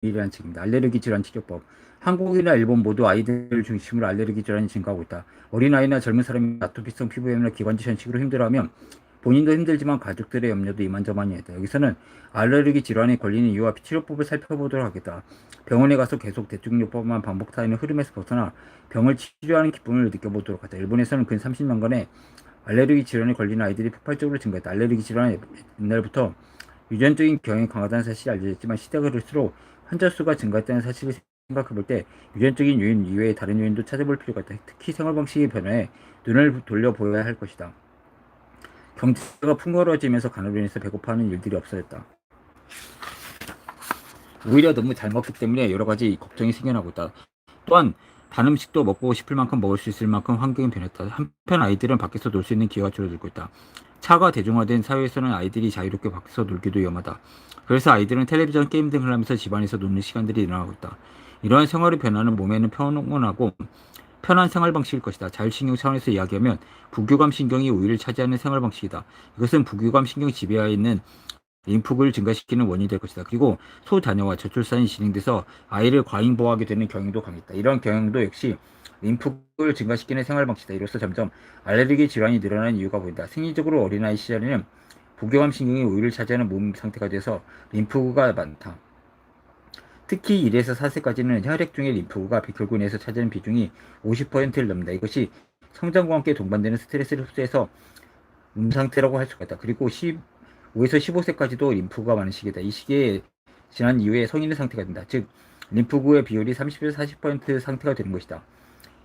비밀이라는 책입니다. 알레르기 질환 치료법. 한국이나 일본 모두 아이들을 중심으로 알레르기 질환이 증가하고 있다. 어린아이나 젊은 사람이 아토피성 피부염이나 기관지 현식으로 힘들어하면 본인도 힘들지만 가족들의 염려도 이만저만이다. 여기서는 알레르기 질환에 걸리는 이유와 치료법을 살펴보도록 하겠다. 병원에 가서 계속 대중요법만 반복하는 흐름에서 벗어나 병을 치료하는 기쁨을 느껴보도록 하자. 일본에서는 근 30년간에 알레르기 질환에 걸리는 아이들이 폭발적으로 증가했다. 알레르기 질환은 옛날부터 유전적인 경향이 강하다는 사실이 알려졌지만 시대가 흐를수록 환자 수가 증가했다는 사실을 생각해 볼 때 유전적인 요인 이외의 다른 요인도 찾아볼 필요가 있다. 특히 생활 방식의 변화에 눈을 돌려 보여야 할 것이다. 경제가 풍요로워지면서 간으로 인해서 배고파하는 일들이 없어졌다. 오히려 너무 잘 먹기 때문에 여러 가지 걱정이 생겨나고 있다. 또한 단 음식도 먹고 싶을 만큼 먹을 수 있을 만큼 환경이 변했다. 한편 아이들은 밖에서 놀 수 있는 기회가 줄어들고 있다. 차가 대중화된 사회에서는 아이들이 자유롭게 밖에서 놀기도 위험하다. 그래서 아이들은 텔레비전, 게임 등을 하면서 집안에서 노는 시간들이 늘어나고 있다. 이러한 생활의 변화는 몸에는 평온하고 편한 생활 방식일 것이다. 자율신경 차원에서 이야기하면 부교감 신경이 우위를 차지하는 생활 방식이다. 이것은 부교감 신경이 지배하에 있는 림프구를 증가시키는 원인이 될 것이다. 그리고 소자녀와 저출산이 진행돼서 아이를 과잉 보호하게 되는 경향도 강했다. 이런 경향도 역시 림프구를 증가시키는 생활 방식이다. 이로써 점점 알레르기 질환이 늘어나는 이유가 보인다. 생리적으로 어린아이 시절에는 부교감 신경이 우위를 차지하는 몸 상태가 돼서 림프구가 많다. 특히 1에서 4세까지는 혈액 중의 림프구가 백혈구내에서 차지하는 비중이 50%를 넘는다. 이것이 성장과 함께 동반되는 스트레스를 흡수해서 몸 상태라고 할 수가 있다. 그리고 15에서 15세까지도 림프구가 많은 시기다. 이 시기에 지난 이후에 성인의 상태가 된다. 즉 림프구의 비율이 30에서 40% 상태가 되는 것이다.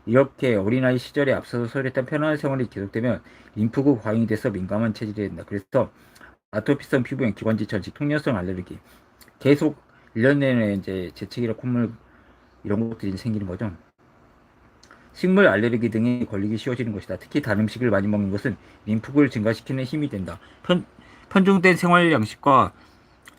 이렇게 어린아이 시절에 앞서서 소홀했던 편안한 생활이 계속되면 림프구 과잉이 돼서 민감한 체질이 된다. 그래서 아토피성 피부염, 기관지 천식, 통연성 알레르기 계속 1년 내내 이제 재채기나 콧물 이런 것들이 생기는 거죠. 식물 알레르기 등이 걸리기 쉬워지는 것이다. 특히 단 음식을 많이 먹는 것은 림프구를 증가시키는 힘이 된다. 편, 편중된 생활 양식과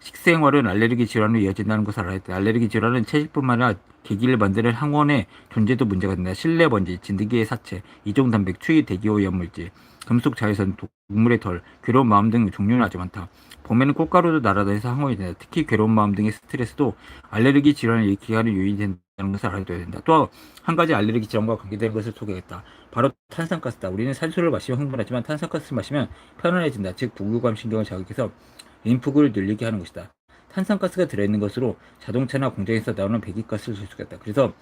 식생활은 알레르기 질환으로 이어진다는 것을 알아야 돼. 알레르기 질환은 체질뿐만 아니라 계기를 만드는 항원의 존재도 문제가 된다. 실내 먼지, 진드기의 사체, 이종 단백, 추위 대기 오염 물질, 금속 자외선, 동물의 털, 괴로운 마음 등 종류는 아주 많다. 봄에는 꽃가루도 날아다니서 항원이 된다. 특히 괴로운 마음 등의 스트레스도 알레르기 질환을 일으키는 요인이 된다는 것을 알아둬야 된다. 또 한 가지 알레르기 질환과 관계된 것을 소개했다. 바로 탄산가스다. 우리는 산소를 마시면 흥분하지만 탄산가스를 마시면 편안해진다. 즉 부교감 신경을 자극해서 림프구를 늘리게 하는 것이다. 탄산가스가 들어있는 것으로 자동차나 공장에서 나오는 배기가스를 있다. 그래서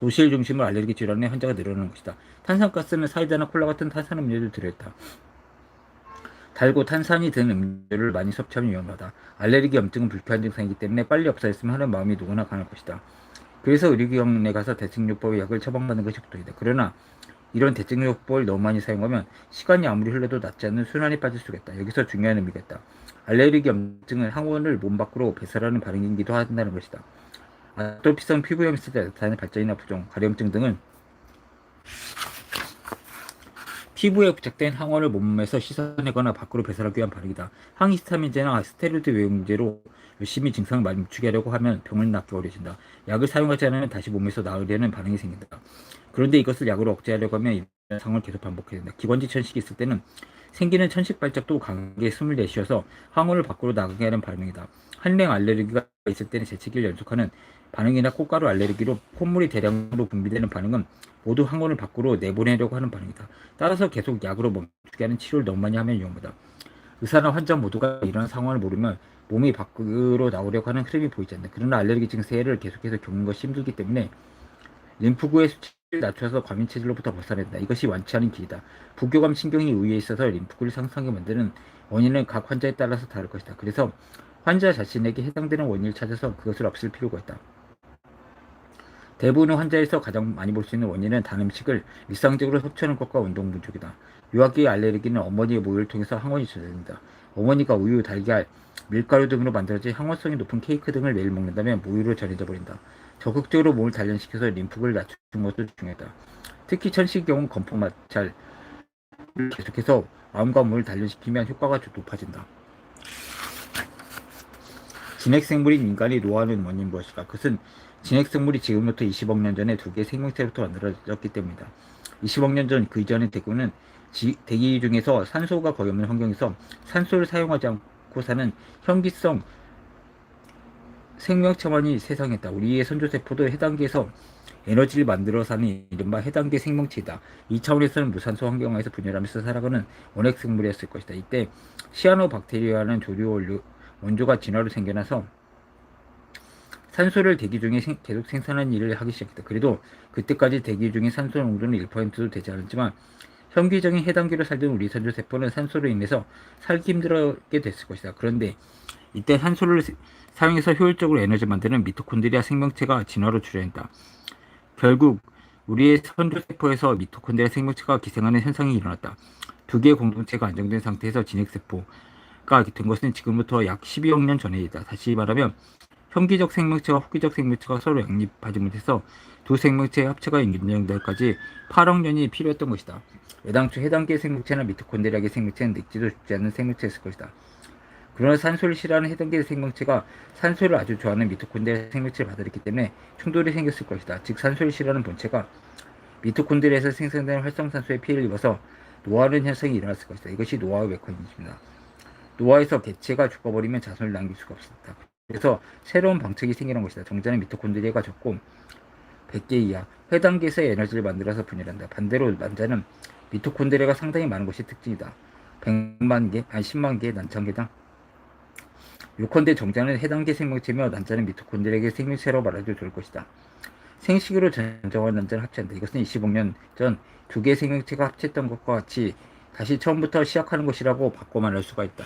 도시를 중심으로 알레르기 질환의 환자가 늘어나는 것이다. 탄산가스는 사이다나 콜라 같은 탄산음료도 들어있다. 달고 탄산이 든 음료를 많이 섭취하면 위험하다. 알레르기 염증은 불쾌한 증상이기 때문에 빨리 없어졌으면 하는 마음이 누구나 강할 것이다. 그래서 의료기관에 가서 대증요법의 약을 처방받는 것이 보통이다. 그러나 이런 대증요법을 너무 많이 사용하면 시간이 아무리 흘러도 낫지 않는 순환에 빠질 수가 있다. 여기서 중요한 의미가 있다. 알레르기 염증은 항원을 몸 밖으로 배설하는 반응이기도 한다는 것이다. 아토피성 피부염 때 나타나는 발전이나 부종, 가려움증 등은 피부에 부착된 항원을 몸에서 씻어내거나 밖으로 배설하기 위한 반응이다. 항히스타민제나 스테로이드 외용제로 열심히 증상을 멈추게 하려고 하면 병을 낫기 어려진다. 약을 사용하지 않으면 다시 몸에서 나으려는 반응이 생긴다. 그런데 이것을 약으로 억제하려고 하면 이런 상황을 계속 반복해야 된다. 기관지 천식이 있을 때는 생기는 천식 발작도 강하게 숨을 내쉬어서 항원을 밖으로 나가게 하는 반응이다. 한랭 알레르기가 있을 때는 재채기를 연속하는 반응이나 꽃가루 알레르기로 콧물이 대량으로 분비되는 반응은 모두 항원을 밖으로 내보내려고 하는 반응이다. 따라서 계속 약으로 멈추게 하는 치료를 너무 많이 하면 위험하다. 의사나 환자 모두가 이런 상황을 모르면 몸이 밖으로 나오려고 하는 흐름이 보이지 않는다. 그러나 알레르기 증세를 계속해서 겪는 것이 힘들기 때문에 림프구의 수치를 낮춰서 과민 체질로부터 벗어낸다. 이것이 완치 않은 길이다. 부교감 신경이 우위에 있어서 림프구를 상승하게 만드는 원인은 각 환자에 따라서 다를 것이다. 그래서 환자 자신에게 해당되는 원인을 찾아서 그것을 없앨 필요가 있다. 대부분의 환자에서 가장 많이 볼 수 있는 원인은 단 음식을 일상적으로 섭취하는 것과 운동 부족이다. 유아기의 알레르기는 어머니의 모유를 통해서 항원이 조절됩니다. 어머니가 우유, 달걀, 밀가루 등으로 만들어진 항원성이 높은 케이크 등을 매일 먹는다면 모유로 전해져 버린다. 적극적으로 몸을 단련시켜서 림프를 낮추는 것도 중요하다. 특히 천식의 경우는 건포 마찰 계속해서 마음과 몸을 단련시키면 효과가 높아진다. 진핵생물인 인간이 노화하는 원인 무엇일까? 그것은 진핵생물이 지금부터 20억 년 전에 두 개의 생명체로부터 만들어졌기 때문이다. 20억 년 전 그 이전의 대구는 지, 대기 중에서 산소가 거의 없는 환경에서 산소를 사용하지 않고 사는 현기성 생명체만이 세상에 있다. 우리의 선조세포도 해당계에서 에너지를 만들어 사는 이른바 해당계 생명체이다. 이 차원에서는 무산소 환경하에서 분열하면서 살아가는 원핵 생물이었을 것이다. 이때 시아노 박테리아라는 조류 원료, 원조가 진화로 생겨나서 산소를 대기 중에 생, 계속 생산하는 일을 하기 시작했다. 그래도 그때까지 대기 중에 산소 농도는 1%도 되지 않았지만 현기적인 해당기로 살던 우리 선조 세포는 산소로 인해서 살기 힘들게 됐을 것이다. 그런데 이때 산소를 사용해서 효율적으로 에너지 만드는 미토콘드리아 생명체가 진화로 출현했다. 결국 우리의 선조 세포에서 미토콘드리아 생명체가 기생하는 현상이 일어났다. 두 개의 공동체가 안정된 상태에서 진핵 세포가 된 것은 지금부터 약 12억 년 전에이다. 다시 말하면 현기적 생명체와 후기적 생명체가 서로 양립하지 못해서 두 생명체의 합체가 인정되기까지 8억 년이 필요했던 것이다. 애당초 해당계의 생명체나 미토콘드리아계 생명체는 늙지도 죽지 않는 생명체였을 것이다. 그러나 산소를 싫어하는 해당계의 생명체가 산소를 아주 좋아하는 미토콘드리아 생명체를 받아들였기 때문에 충돌이 생겼을 것이다. 즉 산소를 싫어하는 본체가 미토콘드리아에서 생성되는 활성산소에 피해를 입어서 노화하는 현상이 일어났을 것이다. 이것이 노화의 메커니즘이다. 노화에서 개체가 죽어버리면 자손을 남길 수가 없었다. 그래서 새로운 방책이 생기는 것이다. 정자는 미토콘드리아가 적고 100개 이하 해당계에서 에너지를 만들어서 분열한다. 반대로 난자는 미토콘드리아가 상당히 많은 것이 특징이다. 100만 개, 아니 10만 개, 난천 개당. 요컨대 정자는 해당계 생명체며 난자는 미토콘드리아의 생명체로 말해도 좋을 것이다. 생식으로 전정한 난자를 합체한다. 이것은 25년 전 두 개의 생명체가 합체했던 것과 같이 다시 처음부터 시작하는 것이라고 바꿔 말할 수가 있다.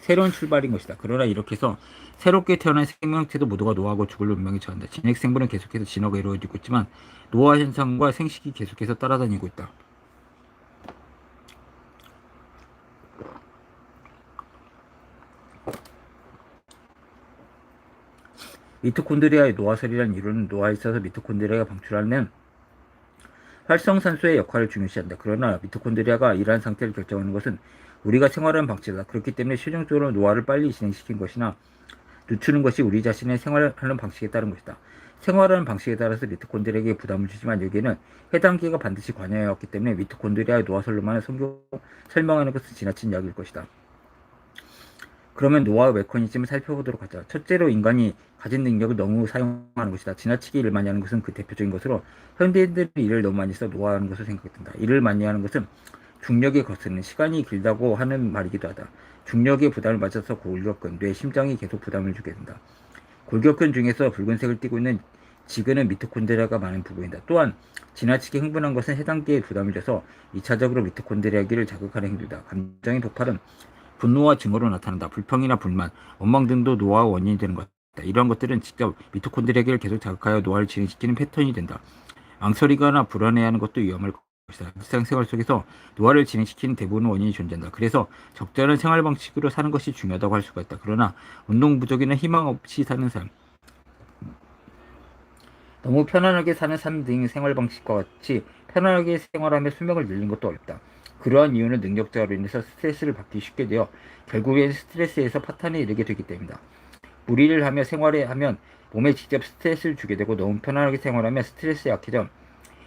새로운 출발인 것이다. 그러나 이렇게 해서 새롭게 태어난 생명체도 모두가 노화하고 죽을 운명에 처한다. 진핵 생물은 계속해서 진화가 이루어지고 있지만 노화 현상과 생식이 계속해서 따라다니고 있다. 미토콘드리아의 노화설이라는 이론은 노화에 있어서 미토콘드리아가 방출하는 활성산소의 역할을 중요시한다. 그러나 미토콘드리아가 이러한 상태를 결정하는 것은 우리가 생활하는 방식이다. 그렇기 때문에 실용적으로 노화를 빨리 진행시킨 것이나 늦추는 것이 우리 자신의 생활하는 방식에 따른 것이다. 생활하는 방식에 따라서 미토콘드리아에게 부담을 주지만 여기에는 해당 기가 반드시 관여해야 왔기 때문에 미토콘드리아의 노화설로만 성경 설명하는 것은 지나친 이야기일 것이다. 그러면 노화 메커니즘을 살펴보도록 하자. 첫째로 인간이 가진 능력을 너무 사용하는 것이다. 지나치게 일을 많이 하는 것은 그 대표적인 것으로 현대인들이 일을 너무 많이 해서 노화하는 것을 생각이 든다. 일을 많이 하는 것은 중력에 거스르는 시간이 길다고 하는 말이기도 하다. 중력의 부담을 맞아서 골격근, 뇌, 심장이 계속 부담을 주게 된다. 골격근 중에서 붉은색을 띠고 있는 지근은 미토콘드리아가 많은 부분이다. 또한 지나치게 흥분한 것은 해당계에 부담을 줘서 2차적으로 미토콘드리아기를 자극하는 행위다. 감정의 폭발은 분노와 증오로 나타난다. 불평이나 불만, 원망 등도 노화 원인이 되는 것이다. 이러한 것들은 직접 미토콘드리아기를 계속 자극하여 노화를 진행시키는 패턴이 된다. 망설이거나 불안해하는 것도 위험할 것이다. 일상생활 속에서 노화를 진행시키는 대부분의 원인이 존재한다. 그래서 적절한 생활 방식으로 사는 것이 중요하다고 할 수가 있다. 그러나 운동 부족이나 희망 없이 사는 삶, 너무 편안하게 사는 삶 등의 생활 방식과 같이 편안하게 생활하며 수명을 늘리는 것도 어렵다. 그러한 이유는 능력자로 인해서 스트레스를 받기 쉽게 되어 결국엔 스트레스에서 파탄에 이르게 되기 때문이다. 무리를 하며 생활에 하면 몸에 직접 스트레스를 주게 되고 너무 편안하게 생활하면 스트레스에 약해져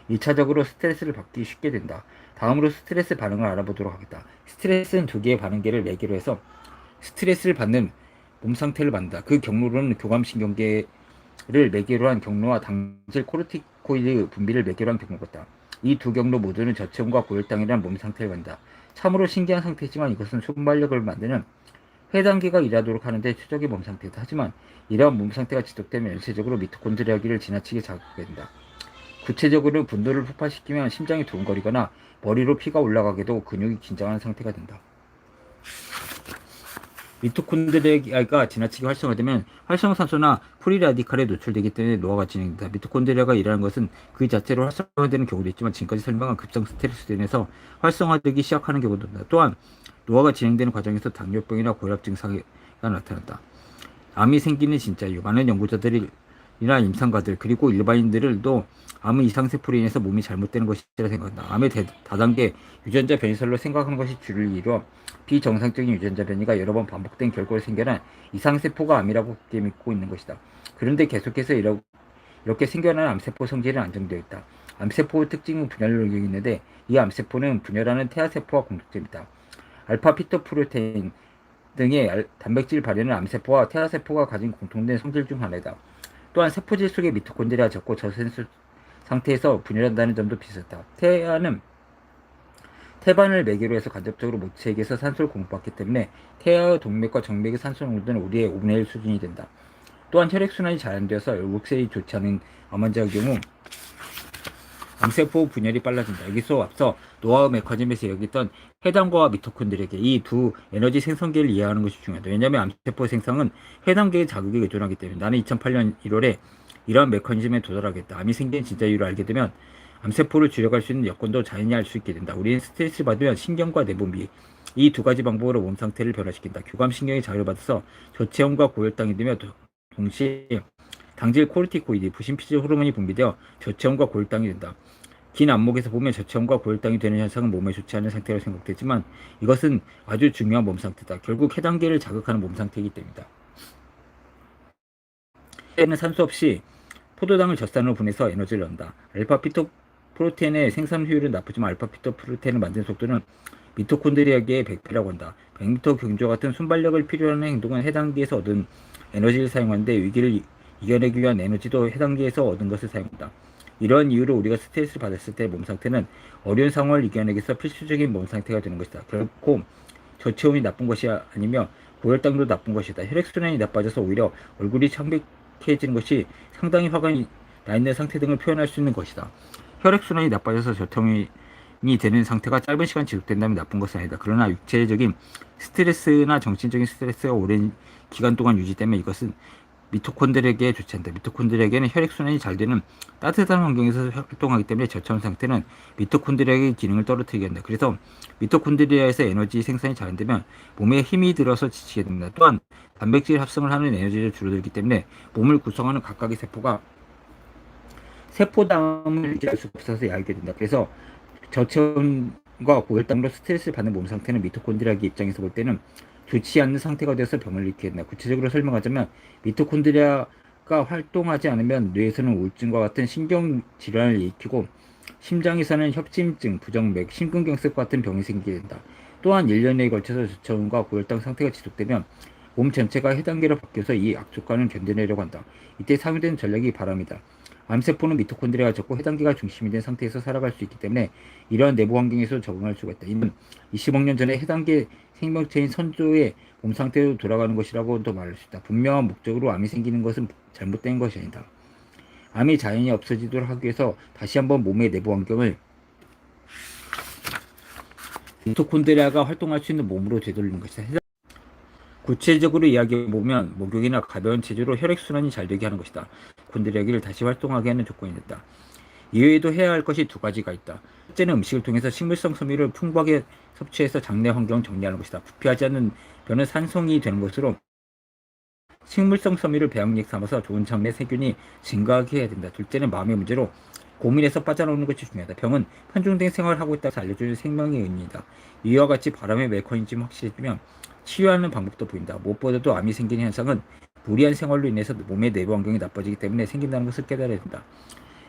2차적으로 스트레스를 받기 쉽게 된다. 다음으로 스트레스 반응을 알아보도록 하겠다. 스트레스는 두 개의 반응계를 매개로 해서 스트레스를 받는 몸 상태를 만든다. 그 경로로는 교감신경계를 매개로 한 경로와 당질 코르티코이드 분비를 매개로 한 경로다. 이 두 경로 모두는 저체온과 고혈당이라는 몸 상태를 만다. 참으로 신기한 상태지만 이것은 순발력을 만드는 해당기가 일하도록 하는데 최적의 몸 상태다. 하지만 이러한 몸 상태가 지속되면 일체적으로 미토콘드리아기를 지나치게 자극하게 된다. 구체적으로 분노를 폭발시키면 심장이 두근거리거나 머리로 피가 올라가게 되고 근육이 긴장하는 상태가 된다. 미토콘드리아가 지나치게 활성화되면 활성산소나 프리라디칼에 노출되기 때문에 노화가 진행된다. 미토콘드리아가 일하는 것은 그 자체로 활성화되는 경우도 있지만 지금까지 설명한 급성 스트레스로 인해서 활성화되기 시작하는 경우도 있다. 또한 노화가 진행되는 과정에서 당뇨병이나 고혈압 증상이 나타난다. 암이 생기는 진짜 이유 많은 연구자들이 나 임상가들 그리고 일반인들도 암은 이상 세포로 인해서 몸이 잘못되는 것이라 생각한다. 암의 대, 다단계 유전자 변이설로 생각하는 것이 주를 이루어 비정상적인 유전자 변이가 여러 번 반복된 결과로 생겨난 이상 세포가 암이라고 굳게 믿고 있는 것이다. 그런데 계속해서 이렇게 생겨난 암세포 성질은 안정되어 있다. 암세포의 특징은 분열력이 있는데 이 암세포는 분열하는 태아세포와 공통점이다. 알파 피토 프로테인 등의 알- 단백질 발현은 암세포와 태아세포가 가진 공통된 성질 중 하나이다. 또한 세포질 속의 미토콘드리아 적고 저센수 상태에서 분열한다는 점도 비슷하다. 태아는 태반을 매개로 해서 간접적으로 모체에게서 산소를 공급받기 때문에 태아의 동맥과 정맥의 산소 농도는 우리의 5분의 1 수준이 된다. 또한 혈액순환이 잘 안 되어서 월급셀이 좋지 않은 암환자의 경우 암세포 분열이 빨라진다. 여기서 앞서 노아우 메커즘에서 얘기했던 해당과와 미토콘드리에게 이두 에너지 생성계를 이해하는 것이 중요하다. 왜냐하면 암세포 생성은 해당계의 자극에 의존하기 때문에 나는 2008년 1월에 이러한 메커니즘에 도달하겠다. 암이 생긴 진짜 이유를 알게 되면 암세포를 줄여갈 수 있는 여건도 자연히 알 수 있게 된다. 우리는 스트레스 받으면 신경과 내분비 이 두 가지 방법으로 몸 상태를 변화시킨다. 교감신경이 자극을 받아서 저체온과 고혈당이 되며 도- 동시에 당질 코르티코이드, 부신피질 호르몬이 분비되어 저체온과 고혈당이 된다. 긴 안목에서 보면 저체온과 고혈당이 되는 현상은 몸에 좋지 않은 상태로 생각되지만 이것은 아주 중요한 몸 상태다. 결국 해당 계를 자극하는 몸 상태이기 때문이다. 때는 산소 없이 포도당을 젖산으로 보내서 에너지를 넣는다. 알파 피토 프로테인의 생산 효율은 나쁘지만 알파 피토 프로테인을 만드는 속도는 미토콘드리아계의 100배라고 한다. 100m 경주와 같은 순발력을 필요로 하는 행동은 해당 기에서 얻은 에너지를 사용하는데 위기를 이- 이겨내기 위한 에너지도 해당 기에서 얻은 것을 사용한다. 이러한 이유로 우리가 스트레스를 받았을 때 몸 상태는 어려운 상황을 이겨내기 위해서 필수적인 몸 상태가 되는 것이다. 결코 저체온이 나쁜 것이 아니며 고혈당도 나쁜 것이다. 혈액순환이 나빠져서 오히려 얼굴이 창백해지는 것이 상당히 화가 나 있는 상태 등을 표현할 수 있는 것이다. 혈액순환이 나빠져서 저통이 되는 상태가 짧은 시간 지속된다면 나쁜 것은 아니다. 그러나 육체적인 스트레스나 정신적인 스트레스가 오랜 기간 동안 유지되면 이것은 미토콘드리아에게 좋지 않다. 미토콘드리아에게는 혈액순환이 잘 되는 따뜻한 환경에서 활동하기 때문에 저체온 상태는 미토콘드리아의 기능을 떨어뜨리게 한다. 그래서 미토콘드리아에서 에너지 생산이 잘 안 되면 몸에 힘이 들어서 지치게 됩니다. 또한 단백질 합성을 하는 에너지를 줄어들기 때문에 몸을 구성하는 각각의 세포가 세포담을 유지할 수 없어서 야기게 된다. 그래서 저체온과 고혈당으로 스트레스를 받는 몸 상태는 미토콘드리아의 입장에서 볼 때는 좋지 않는 상태가 되어서 병을 일으키게 된다. 구체적으로 설명하자면 미토콘드리아가 활동하지 않으면 뇌에서는 우울증과 같은 신경 질환을 일으키고 심장에서는 협심증, 부정맥, 심근경색 같은 병이 생기게 된다. 또한 1년에 걸쳐서 저체온과 고혈당 상태가 지속되면 몸 전체가 해단계로 바뀌어서 이 악조건을 견뎌내려고 한다. 이때 사용된 전략이 바람이다. 암세포는 미토콘드리아가 적고 해당기가 중심이 된 상태에서 살아갈 수 있기 때문에 이러한 내부 환경에서 적응할 수가 있다. 이는 20억 년 전에 해당계 생명체인 선조의 몸 상태로 돌아가는 것이라고도 말할 수 있다. 분명한 목적으로 암이 생기는 것은 잘못된 것이 아니다. 암이 자연히 없어지도록 하기 위해서 다시 한번 몸의 내부 환경을 미토콘드리아가 활동할 수 있는 몸으로 되돌리는 것이다. 구체적으로 이야기해보면 목욕이나 가벼운 체조로 혈액순환이 잘 되게 하는 것이다. 콘드리아기를 다시 활동하게 하는 조건이 됐다. 이외에도 해야 할 것이 두 가지가 있다. 첫째는 음식을 통해서 식물성 섬유를 풍부하게 섭취해서 장내 환경을 정리하는 것이다. 부패하지 않는 변은 산성이 되는 것으로 식물성 섬유를 배양액 삼아서 좋은 장내 세균이 증가하게 해야 된다. 둘째는 마음의 문제로 고민에서 빠져나오는 것이 중요하다. 병은 편중된 생활을 하고 있다고 알려주는 생명의 의미이다. 이와 같이 바람의 메커니즘 확실해지면 치유하는 방법도 보인다. 무엇보다도 암이 생기는 현상은 무리한 생활로 인해서 몸의 내부 환경이 나빠지기 때문에 생긴다는 것을 깨달아야 된다.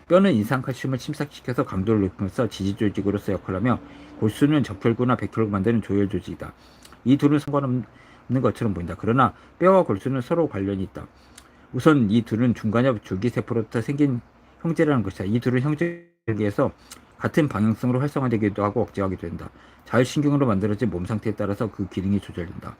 뼈는 인산칼슘을 침삭시켜서 강도를 높이면서 지지 조직으로서 역할을 하며 골수는 적혈구나 백혈구 만드는 조혈 조직이다. 이 둘은 상관없는 것처럼 보인다. 그러나 뼈와 골수는 서로 관련이 있다. 우선 이 둘은 중간엽 줄기세포로부터 생긴 형제라는 것이다. 이 둘은 형제에서 같은 방향성으로 활성화되기도 하고 억제하기도 된다. 자율신경으로 만들어진 몸 상태에 따라서 그 기능이 조절된다.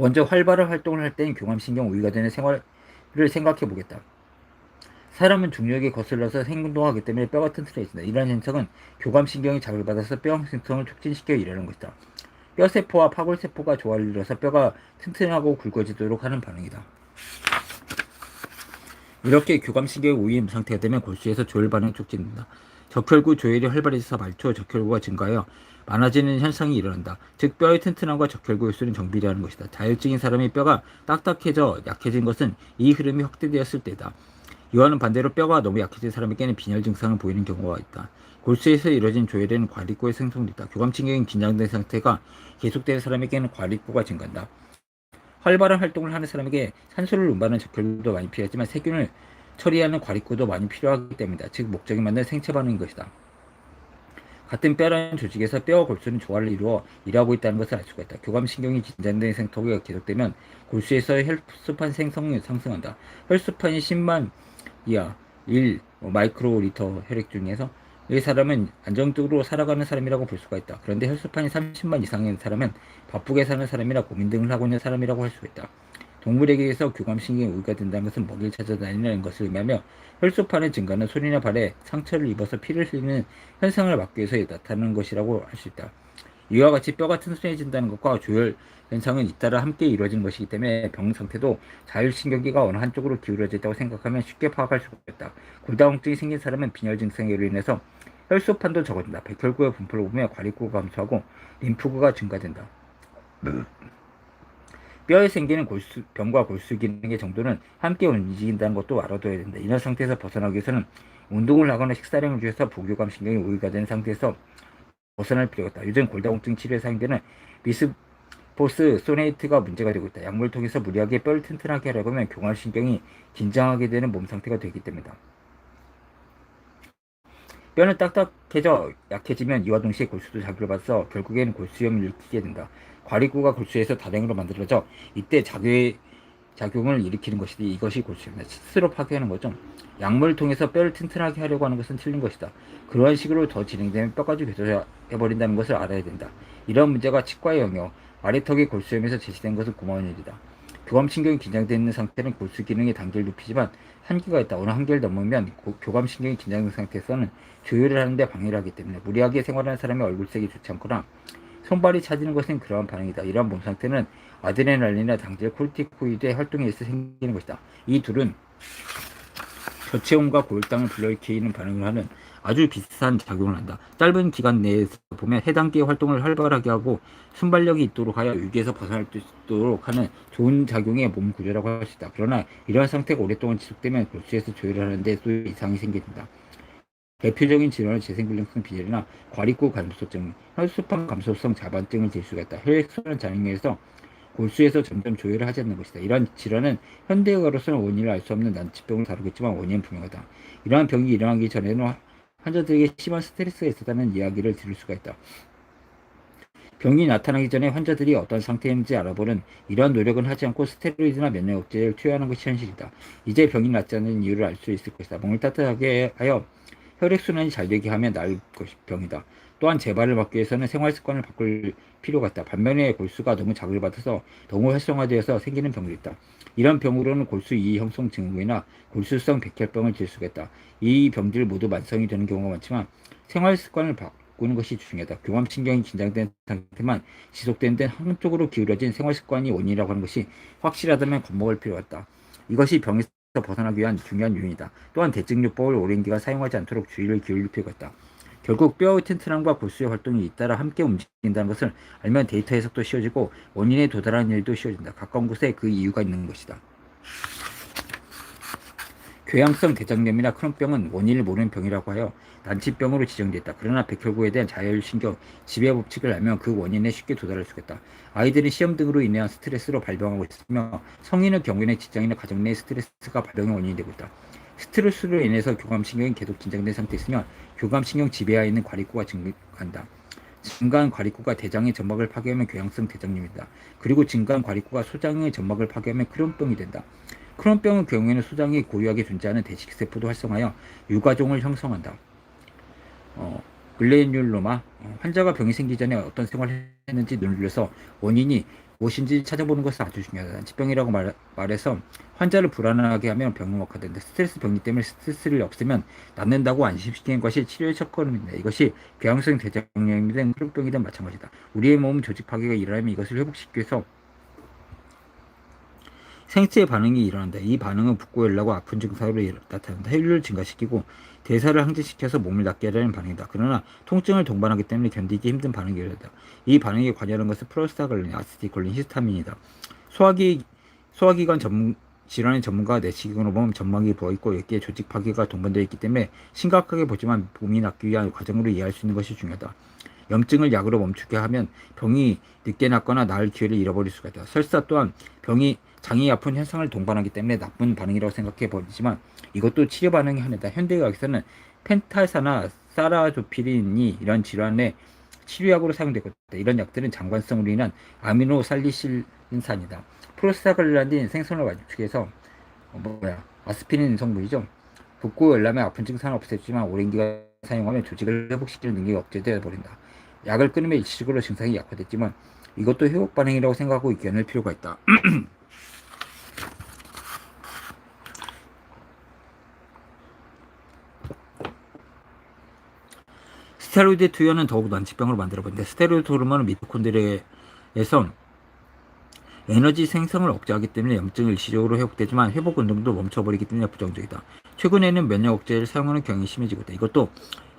먼저 활발한 활동을 할 때는 교감신경 우위가 되는 생활을 생각해 보겠다. 사람은 중력에 거슬러서 행동하기 때문에 뼈가 튼튼해진다. 이러한 현상은 교감신경이 자극을 받아서 뼈 생성을 촉진시켜 일하는 것이다. 뼈세포와 파골세포가 조화를 이뤄서 뼈가 튼튼하고 굵어지도록 하는 반응이다. 이렇게 교감신경이 우위인 상태가 되면 골수에서 조혈 반응이 촉진된다. 적혈구 조혈이 활발해져서 말초 적혈구가 증가하여 많아지는 현상이 일어난다. 즉 뼈의 튼튼함과 적혈구 횟수는 정비례하는 것이다. 자율적인 사람이 뼈가 딱딱해져 약해진 것은 이 흐름이 확대되었을 때다. 이와는 반대로 뼈가 너무 약해진 사람에게는 빈혈 증상을 보이는 경우가 있다. 골수에서 이루어진 조혈에는 과립구에 생성된다. 교감신경이 긴장된 상태가 계속되는 사람에게는 과립구가 증가한다. 활발한 활동을 하는 사람에게 산소를 운반하는 적혈구도 많이 필요하지만 세균을 처리하는 과립구도 많이 필요하기 때문이다. 즉 목적이 맞는 생체 반응인 것이다. 같은 뼈라는 조직에서 뼈와 골수는 조화를 이루어 일하고 있다는 것을 알 수가 있다. 교감신경이 긴장된 생태계가 계속되면 골수에서 혈수판 생성이 상승한다. 혈수판이 10만 이하 1 마이크로리터 혈액 중에서 이 사람은 안정적으로 살아가는 사람이라고 볼 수가 있다. 그런데 혈수판이 30만 이상인 사람은 바쁘게 사는 사람이라 고민 등을 하고 있는 사람이라고 할 수가 있다. 동물에게서 교감신경이 우위가 된다는 것은 먹이를 찾아다니는 것을 의미하며 혈소판의 증가는 손이나 발에 상처를 입어서 피를 흘리는 현상을 막기 위해서 나타나는 것이라고 할 수 있다. 이와 같이 뼈가 튼튼해진다는 것과 조혈 현상은 잇따라 함께 이루어지는 것이기 때문에 병 상태도 자율신경계가 어느 한쪽으로 기울어져 있다고 생각하면 쉽게 파악할 수가 있다. 골다공증이 생긴 사람은 빈혈 증상으로 인해서 혈소판도 적어진다. 백혈구의 분포를 보면 과립구가 감소하고 림프구가 증가된다. 뼈에 생기는 골수, 병과 골수 기능의 정도는 함께 움직인다는 것도 알아둬야 된다. 이런 상태에서 벗어나기 위해서는 운동을 하거나 식사량을 줄여서 부교감 신경이 우위가 된 상태에서 벗어날 필요가 있다. 요즘 골다공증 치료에 사용되는 비스포스 소네이트가 문제가 되고 있다. 약물을 통해서 무리하게 뼈를 튼튼하게 하려고 하면 교감신경이 긴장하게 되는 몸 상태가 되기 때문이다. 뼈는 딱딱해져 약해지면 이와 동시에 골수도 자극을 받아서 결국에는 골수염을 일으키게 된다. 과립구가 골수에서 다량으로 만들어져 이때 작용, 작용을 일으키는 것이지 이것이 골수입니다. 스스로 파괴하는 거죠. 약물을 통해서 뼈를 튼튼하게 하려고 하는 것은 틀린 것이다. 그러한 식으로 더 진행되면 뼈까지 괴소해버린다는 것을 알아야 된다. 이런 문제가 치과의 영역, 아래턱의 골수염에서 제시된 것은 고마운 일이다. 교감신경이 긴장되어 있는 상태는 골수 기능의 단계를 높이지만 한계가 있다. 어느 한계를 넘으면 고, 교감신경이 긴장된 상태에서는 조율을 하는데 방해를 하기 때문에 무리하게 생활하는 사람의 얼굴색이 좋지 않거나 손발이 차지는 것은 그러한 반응이다. 이러한 몸 상태는 아드레날린이나 당질, 콜티코이드의 활동에 의해서 생기는 것이다. 이 둘은 저체온과 고혈당을 불러일으키는 반응을 하는 아주 비슷한 작용을 한다. 짧은 기간 내에서 보면 해당 기의 활동을 활발하게 하고 순발력이 있도록 하여 위기에서 벗어날 수 있도록 하는 좋은 작용의 몸 구조라고 할 수 있다. 그러나 이러한 상태가 오랫동안 지속되면 골수에서 조율을 하는데 또 이상이 생긴다. 대표적인 질환은 재생불량성 비혈이나 과립구 감소증, 혈수판 감소성 자반증을 질 수가 있다. 혈액순환 잔행에서 골수에서 점점 조율을 하지 않는 것이다. 이러한 질환은 현대의학으로서는 원인을 알 수 없는 난치병을 다루겠지만 원인은 분명하다. 이러한 병이 일어나기 전에는 환자들에게 심한 스트레스가 있었다는 이야기를 들을 수가 있다. 병이 나타나기 전에 환자들이 어떤 상태인지 알아보는 이러한 노력은 하지 않고 스테로이드나 면역 억제를 투여하는 것이 현실이다. 이제 병이 낫지 않는 이유를 알 수 있을 것이다. 몸을 따뜻하게 하여 혈액순환이 잘 되게 하면 나을 것이 병이다. 또한 재발을 막기 위해서는 생활 습관을 바꿀 필요가 있다. 반면에 골수가 너무 자극을 받아서 너무 활성화되어서 생기는 병도 있다. 이런 병으로는 골수 이형성 증후군이나 골수성 백혈병을 질 수가 있다. 이 병들 모두 만성이 되는 경우가 많지만 생활 습관을 바꾸는 것이 중요하다. 교감신경이 긴장된 상태만 지속되는 데는 한쪽으로 기울어진 생활 습관이 원인이라고 하는 것이 확실하다면 겁먹을 필요가 있다. 이것이 병에서 벗어나기 위한 중요한 요인이다. 또한 대증요법을 오랜 기간 사용하지 않도록 주의를 기울일 필요가 있다. 결국 뼈의 튼튼함과 골수의 활동이 잇따라 함께 움직인다는 것을 알면 데이터 해석도 쉬워지고 원인에 도달하는 일도 쉬워진다. 가까운 곳에 그 이유가 있는 것이다. 궤양성 대장염이나 크론병은 원인을 모르는 병이라고 하여 난치병으로 지정됐다. 그러나 백혈구에 대한 자율신경 지배 법칙을 알면 그 원인에 쉽게 도달할 수 있다. 아이들은 시험 등으로 인한 스트레스로 발병하고 있으며 성인의 경우에는 직장이나 가정 내 스트레스가 발병의 원인이 되고 있다. 스트레스로 인해서 교감신경이 계속 긴장된 상태에 있으면 교감신경 지배하에 있는 과립구가 증가한다. 증가한 과립구가 대장의 점막을 파괴하면 궤양성 대장염이다. 그리고 증가한 과립구가 소장의 점막을 파괴하면 크론병이 된다. 크론병의 경우에는 소장이 고유하게 존재하는 대식세포도 활성하여 유가종을 형성한다. 어, 글레뉴로마 어, 환자가 병이 생기기 전에 어떤 생활을 했는지 눈을 들여서 원인이 무엇인지 찾아보는 것은 아주 중요하다. 난치병이라고 말, 말해서 환자를 불안하게 하면 병은 악화된다. 스트레스 병기 때문에 스트레스를 없애면 낫는다고 안심시키는 것이 치료의 첫 걸음입니다. 이것이 궤양성 대장염이든 크론병이든 마찬가지다. 우리의 몸 조직 파괴가 일어나면 이것을 회복시키기 위해서 생체 반응이 일어난다. 이 반응은 붓고 열나고 아픈 증상으로 나타난다. 혈류를 증가시키고 대사를 항진시켜서 몸을 낫게 하려는 반응이다. 그러나 통증을 동반하기 때문에 견디기 힘든 반응이 일어난다. 이 반응에 관여하는 것은 프로스타글린, 아스티콜린, 히스타민이다. 소화기 소화기관 전문 질환의 전문가 내시경으로 보면 점막이 부어있고 여기에 조직 파괴가 동반되어 있기 때문에 심각하게 보지만 몸이 낫기 위한 과정으로 이해할 수 있는 것이 중요하다. 염증을 약으로 멈추게 하면 병이 늦게 낫거나 나을 기회를 잃어버릴 수가 있다. 설사 또한 병이 장이 아픈 현상을 동반하기 때문에 나쁜 반응이라고 생각해 버리지만 이것도 치료 반응의 하나다. 현대의학에서는 펜탈사나 사라조피린이 이런 질환의 치료약으로 사용되고 있다. 이런 약들은 장관성으로 인한 아미노살리실린산이다. 프로스타글란딘 생성을 완축해서 어, 뭐야 아스피린 성분이죠. 붓고 열나면 아픈 증상은 없애지만 오랜 기간 사용하면 조직을 회복시키는 능력이 억제되어 버린다. 약을 끊으면 일시적으로 증상이 약화됐지만 이것도 회복 반응이라고 생각하고 이겨낼 필요가 있다. 스테로이드 투여는 더욱 난치병으로 만들어버린다. 스테로이드 호르몬은 미토콘드리아에서 에너지 생성을 억제하기 때문에 염증이 일시적으로 회복되지만 회복 운동도 멈춰버리기 때문에 부정적이다. 최근에는 면역 억제를 사용하는 경향이 심해지고 있다. 이것도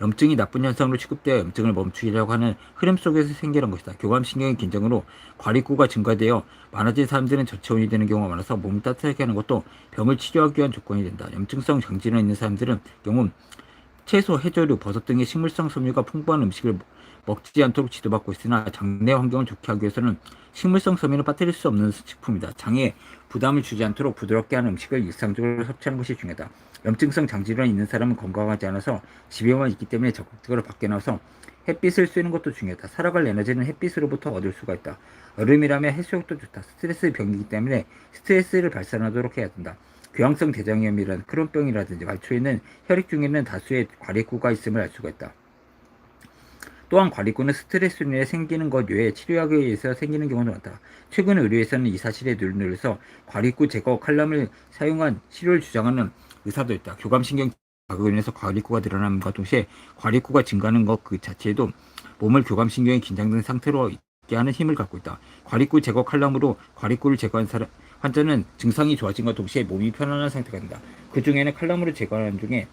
염증이 나쁜 현상으로 취급되어 염증을 멈추려고 하는 흐름 속에서 생겨난 것이다. 교감신경의 긴장으로 과립구가 증가되어 많아진 사람들은 저체온이 되는 경우가 많아서 몸을 따뜻하게 하는 것도 병을 치료하기 위한 조건이 된다. 염증성 장질환 있는 사람들은 경우 채소, 해조류, 버섯 등의 식물성 섬유가 풍부한 음식을 먹지 않도록 지도받고 있으나 장내 환경을 좋게 하기 위해서는 식물성 섬유를 빠뜨릴 수 없는 식품이다. 장에 부담을 주지 않도록 부드럽게 하는 음식을 일상적으로 섭취하는 것이 중요하다. 염증성 장질환이 있는 사람은 건강하지 않아서 집에만 있기 때문에 적극적으로 밖에 나와서 햇빛을 쐬는 것도 중요하다. 살아갈 에너지는 햇빛으로부터 얻을 수가 있다. 얼음이라면 해수욕도 좋다. 스트레스 병이기 때문에 스트레스를 발산하도록 해야 된다. 교양성 대장염이란 크론병이라든지 말초에 있는 혈액 중에는 다수의 과립구가 있음을 알 수가 있다. 또한 과립구는 스트레스로 인해 생기는 것 외에 치료약에 의해서 생기는 경우도 많다. 최근 의료에서는 이 사실에 눈을서 과립구 제거 칼럼을 사용한 치료를 주장하는 의사도 있다. 교감신경 자극으로 인해서 과립구가 늘어남과 동시에 과립구가 증가하는 것 그 자체에도 몸을 교감신경이 긴장된 상태로 있게 하는 힘을 갖고 있다. 과립구 제거 칼럼으로 과립구를 제거한 사람, 환자는 증상이 좋아진과 동시에 몸이 편안한 상태가 된다. 그 중에는 칼럼으로 제거하는 중에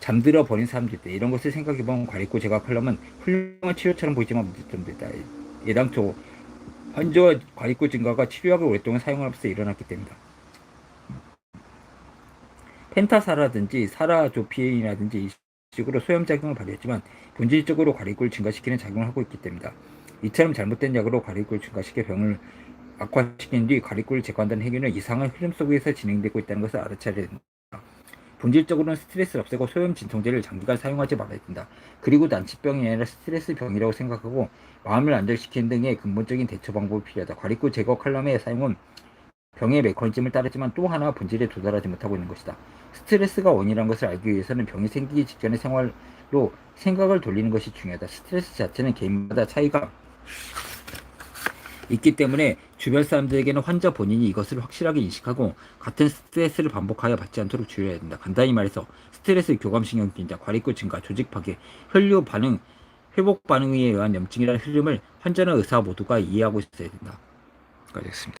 잠들어 버린 사람들 있다. 이런 것을 생각해보면 과립구 제거 칼럼은 훌륭한 치료처럼 보이지만 문제점도 있다. 예당초 환자와 과립구 증가가 치료약을 오랫동안 사용하면서 일어났기 때문이다. 펜타사라든지 사라조피인이라든지 이 식으로 소염작용을 발휘했지만 본질적으로 과립구를 증가시키는 작용을 하고 있기 때문이다. 이처럼 잘못된 약으로 과립구를 증가시켜 병을 악화시킨 뒤 과립구를 제거한다는 행위는 이상한 흐름 속에서 진행되고 있다는 것을 알아차려야 된다. 본질적으로는 스트레스를 없애고 소염 진통제를 장기간 사용하지 말아야 된다. 그리고 난치병이 아니라 스트레스 병이라고 생각하고 마음을 안정시키는 등의 근본적인 대처 방법이 필요하다. 과립구 제거 칼럼의 사용은 병의 메커니즘을 따르지만 또 하나 본질에 도달하지 못하고 있는 것이다. 스트레스가 원인이라는 것을 알기 위해서는 병이 생기기 직전의 생활로 생각을 돌리는 것이 중요하다. 스트레스 자체는 개인마다 차이가 있기 때문에 주변 사람들에게는 환자 본인이 이것을 확실하게 인식하고 같은 스트레스를 반복하여 받지 않도록 주의해야 된다. 간단히 말해서 스트레스, 교감신경 긴장, 과립구 증가, 조직 파괴, 혈류 반응, 회복 반응에 의한 염증이라는 흐름을 환자나 의사 모두가 이해하고 있어야 된다. 까지 했습니다.